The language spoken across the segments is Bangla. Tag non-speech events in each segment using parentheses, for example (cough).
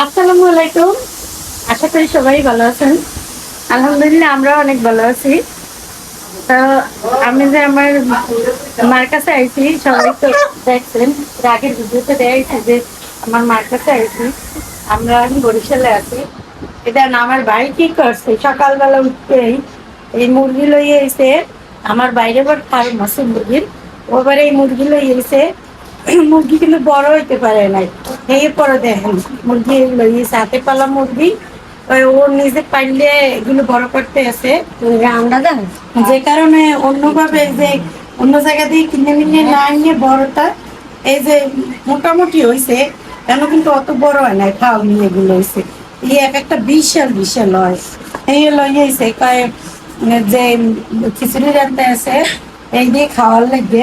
আসসালামু আলাইকুম। আশা করি সবাই ভালো আছেন। আলহামদুলিল্লাহ আমরা অনেক ভালো আছি। তো আমি যে আমার মার কাছে আইছি, সবাই তো দেখছেন আগের ভিডিওতে দেখাইছি যে আমার মার কাছে আইছি। আমরা বরিশালে আছি। এটা আমার ভাই কি করছে? সকালবেলা উঠতেই এই মুরগি লইয়ে এসে, আমার বাইরে বার ফার্ম আছে মুরগির ওবার এই মুরগি লইয়ে এসে (coughs) মুরগি কিন্তু বড় হইতে পারে নাই। এই পরে দেখেন মুরগি হাতে পালা মুরগি ওর নিজে পাইলে এগুলো বড় করতে আছে। আন্ডা দেন যে কারণে অন্যভাবে যে অন্য জায়গা দিয়ে কিনে মিনে না নিয়ে বড়টা এই যে মোটামুটি হয়েছে কেন কিন্তু অত বড় হয় না নিয়ে এগুলো হয়েছে এই এক একটা বিশাল বিশাল হয়। এই লইয়েছে কয় যে খিচুড়ি রান্না আছে এই দিয়ে খাওয়ার লাগবে।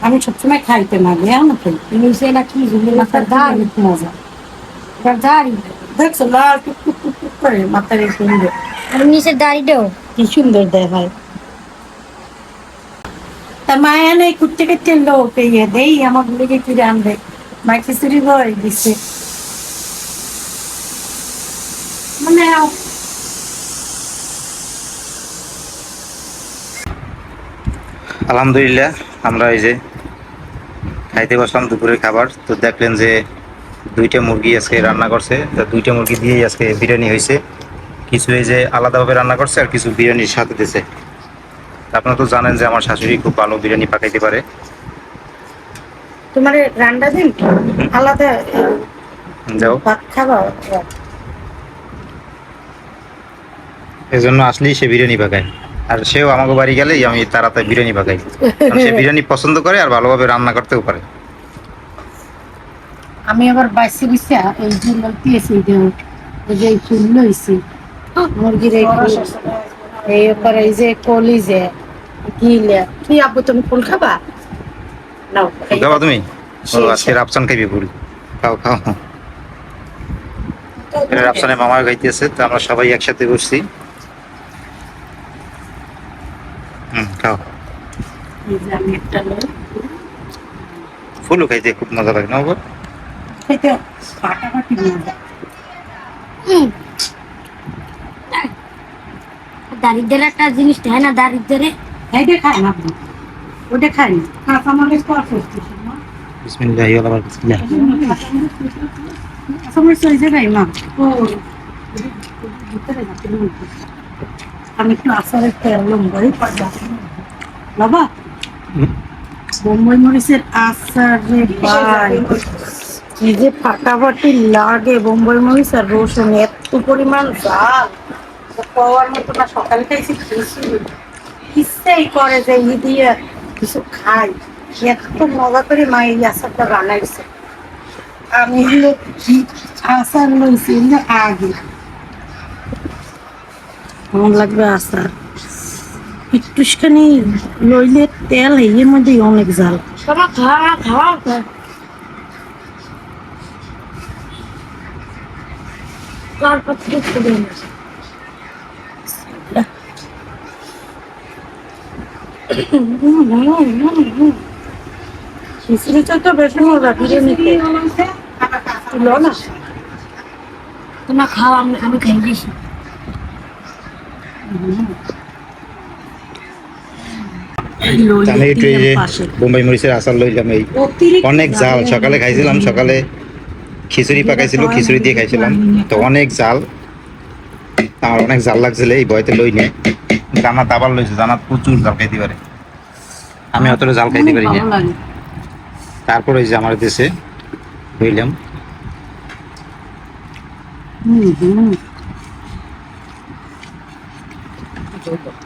আমি সবসময় খাইতে না গে না তো নিচে না কি ঝুলি মাথার ধার মজা। মাথার ধারি দেখছ লাল টুকটুক টুকটুক করে মাথার এই ফুলটা আর নিচের দাড়িটাও? কি সুন্দর দেখায়। তা মায়া নেই কুটতে কুটতে লোক এই দেই আমার লেগে কি আনবে মা খিচুড়ি ভয় দিছে মানে আলহামদুলিল্লাহ আমরা এই যে খাইতে বসলাম দুপুরের খাবার। তো দেখলেন যে দুইটা মুরগি আজকে রান্না করছে। তো দুইটা মুরগি দিয়েই আজকে বিরিয়ানি হয়েছে। কিছু এই যে আলাদাভাবে রান্না করছে আর কিছু বিরিয়ানির সাথে দিয়েছে। আপনারা তো জানেন যে আমার শাশুড়ি খুব ভালো বিরিয়ানি পাকাইতে পারে। তোমার রান্না দিন আলাদা যাও। ভাত খাবা? এই জন্য আসলেই সে বিরিয়ানি পাকায়। আর সেও আমাকে বাড়ি গেলেই আমি তাড়াতাড়ি বিরিয়ানি পাকাই সে বিরিয়ানি পছন্দ করে আর ভালোভাবে রান্না করতেও পারে। আমি আবার বাইসে বসে এই লইতেছি এই যে ফুল লইছি মুরগির এই ফুল এই যে কলি যে গিলে। কি আব্বু তুমি ফুল খাবা? নাও খাবা তুমি? আজকে রাপসান খাইবি ফুল। খাও খাও। রাপসানের মামা গাইতেছে তো আমরা সবাই একসাথে বসছি হুম খাও এই যে আমি একটা লই ফুলও খাইতে খুব মজা লাগে না ফাটাফাটি মজা। দারিদ্রের একটা জিনিস দেয় না দারিদ্রে এইটা খায় না ওটা খায় না। কাঁচা মরিচ তো আর বিসমিল্লাহি না? ও। আমি একটু আচারের তেল লম্বাই বাবা। বোম্বাই মরিচের আচার রে ভাই কি যে ফাটাফাটি লাগে বোম্বাই মরিচ আর রসুন, এত পরিমাণ জাল পাওয়ার মতো না, সকালে খাইছি ইচ্ছেই করে যে ই দিয়ে কিছু খাই। এত মজা করে মা এই আচারটা বানাইছে। আমি হলো আচার লইছি আগে। কেমন লাগবে আচার? একটুখানি লইলে তেল এর মধ্যে অনেক জাল তোমার খাওয়া খাওয়া। খিচুড়িটা তো বেশি মজা বিরিয়ানিতে তুলো না তোমার খাওয়া আমি আমি খাই দিয়েছি আমি একটু এই যে বোম্বাই মরিচের আচার লইলাম এই। অনেক জাল সকালে খাইছিলাম সকালে খিচুড়ি পাকাইছিল খিচুড়ি দিয়ে খাইছিলাম। তো অনেক জাল। আমার অনেক জাল লাগছিল এই বয়তে লই নে। জানাত আবার লইছে জানাত প্রচুর জাল খাইতে পারে। আমি অতটা জাল খাইতে পারি না। তারপর ওই যে আমার দেশে লইলাম। মামা মায়ের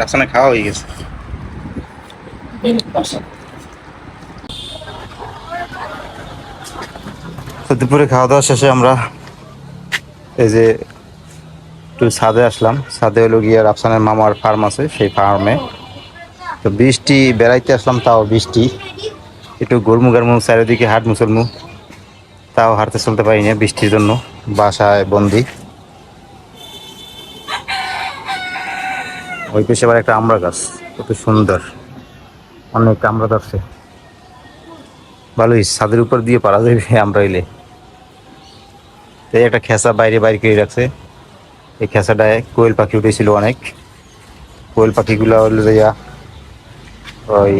রাসানে খাওয়া হয়ে গেছে। দুপুরে খাওয়া দাওয়া শেষে আমরা এই যে একটু ছাদে আসলাম। ছাদে হলো গিয়ে রাফসানের মামার ফার্ম আছে, সেই ফার্মে তো বৃষ্টি বেড়াইতে আসলাম, তাও বৃষ্টি। একটু গরমু গরমু চারিদিকে হাট মুসলমু তাও হাঁটতে চলতে পারি না বৃষ্টির জন্য। বাসায় বন্দি। ওই পেশে আবার একটা আমড়া গাছ। কত সুন্দর। অনেক আমড়া ধরছে ভালোই, ছাদের উপর দিয়ে পারা যাবে আমরা এলে একটা খেসা বাইরে বাইরে করে রাখছে। এই খেসাটায় কোয়েল পাখি উঠেছিল অনেক। কোয়েল পাখিগুলো হলো যাইয়া ওই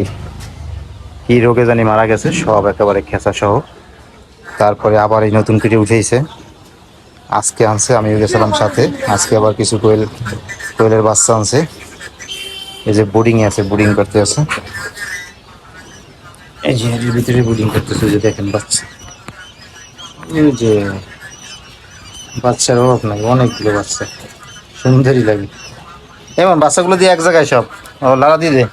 কি রোগে জানি মারা গেছে, সব একেবারে খেসা সহ। তারপরে আবার এই নতুন করে উঠেছে আজকে আনছে আমিও গেছিলাম সাথে। আজকে আবার কিছু কোয়েল কোয়েলের বাচ্চা আনছে। এই যে বোর্ডিং আছে বোর্ডিং করতে আছে। এই যে এর ভিতরে বোর্ডিং করতেছে যে দেখেন বাচ্চা। এই যে বাচ্চার অভাব নাই অনেকগুলো বাচ্চা। সুন্দরই লাগে। এমন বাচ্চাগুলো দিয়ে এক জায়গায় সব। ও লালা দিয়ে দে।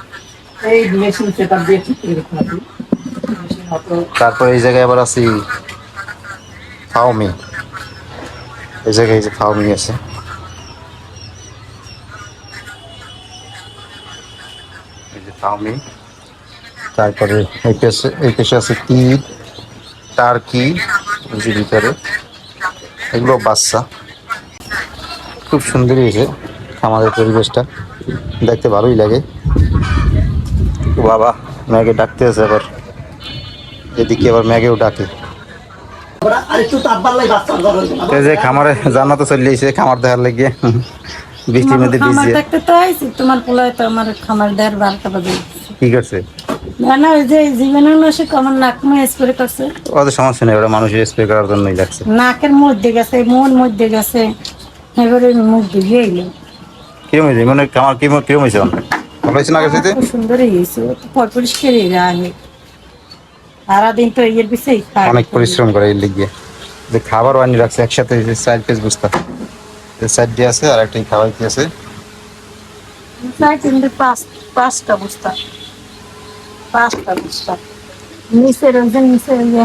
অত এই জায়গায় আবার আছি। ফাওমি এই জায়গায় এই যে ফাওমি আছে ফাওমি তারপরে এই পেশে এই পেশে আছে তীর টার্কি যে ভিতরে এগুলো বাচ্চা। খুব সুন্দর হয়েছে আমাদের পরিবেশটা। দেখতে ভালোই লাগে। বাবা। মেয়েকে ডাকতে আছে আবার। এদিকে আবার ম্যাগেও ডাকে। এই যে খামারে জান্নাতে চলে এসে খামার দেখার বৃষ্টির মধ্যে ভিজে দেখতে তো আইছি তোমার পোলায় তো আমার খামার বারোটা বাজে কি করছে? না না ওই যে জীবনের নসে আমার নাক মুয়ে স্প্রে করছে। ওদের সমস্যা নেই ওরা মানুষের স্প্রে করার জন্যই লাগছে নাকের মধ্যে গেছে মন মধ্যে গেছে এবারে মুখ ধুয়ে এলো। কিরম হয়েছে? মানে খামার কিরম কিরম হয়েছে ভালো না গেছে পর সারাদিন তো এর পিছিয়ে অনেক পরিশ্রম করে এর লিগে যে খাবার আনি রাখছে একসাথে যে চার পিস বুঝতা সাইড দিয়ে আছে আর একটা আছে? প্রায় তিনটে পাঁচ পাঁচটা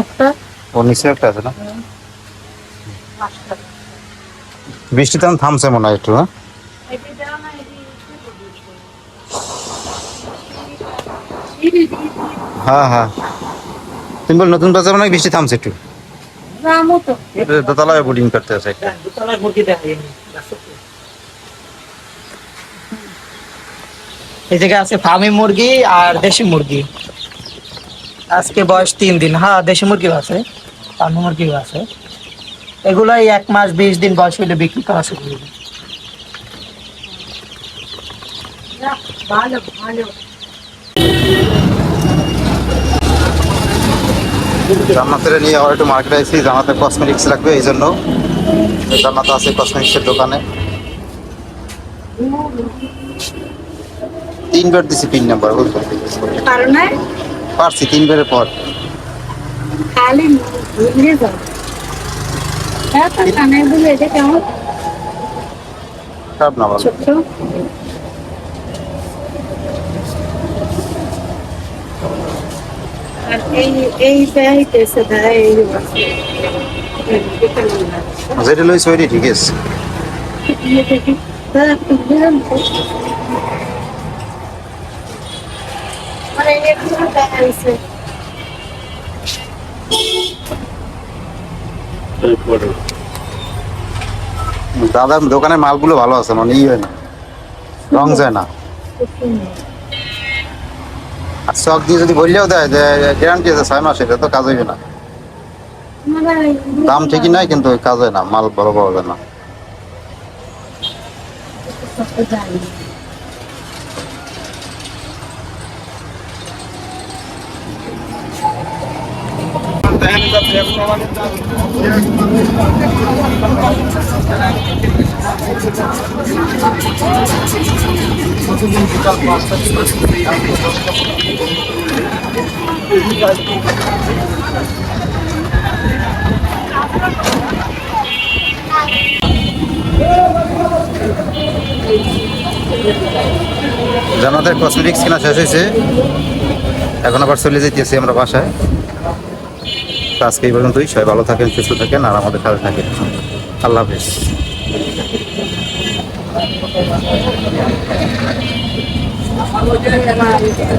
একটা। ও নিচে একটা আছে না? বৃষ্টি তখন থামছে মনে হয় একটু হ্যাঁ? হ্যাঁ হ্যাঁ। তুমি বল নতুন বাজার মানে বৃষ্টি থামছে একটু? রামও তো। দোতলায় বোর্ডিং করতে আছে একটা। দুতলায় মুরগি দেখাই এই জায়গায় আছে ফার্মি মুরগি আর দেশি মুরগি। আজকে বয়স তিন দিন। হ্যাঁ দেশি মুরগিও আছে ফার্মি মুরগিও আছে। এগুলাই এক মাস বিশ দিন বয়স হলে বিক্রি করা শুরু ভালো ভালো। জান্নাতের নিয়ে আবার একটু মার্কেটে আইছি জান্নাতে কসমেটিক্স লাগবে এই জন্য। জান্নাত আছে কসমেটিক্সের দোকানে। তিনবার দিছি পিন নাম্বার কারণ পারছি তিনবারের পর। খালি ভুলে যাও। হ্যাঁ তো কানে বলে এটা কেমন? খারাপ না ভালো ছোট্ট আর এই এই হইতেছে দাদা এই আছে যেটা লইছে ওইটাই ঠিক আছে দাদা, দোকানের মালগুলো ভালো আছে মানে ই হয় না। রং যায় না। আর দিয়ে যদি বললেও দেয়, যে গ্যারান্টি আছে ছয় মাস, এটা তো কাজ হইবে না। দাম ঠিকই নাই, কিন্তু কাজ হয় না, মাল ভালো পাওয়া যায় না। জানাদের কসমেটিক্স কেনা শেষ হয়েছে। এখন আবার চলে যেতেছি আমরা বাসায়। আজকে এই পর্যন্তই। সবাই ভালো থাকেন, সুস্থ থাকেন, আর আমাদের সাথে থাকেন। আল্লাহ হাফিজ। Okay, okay.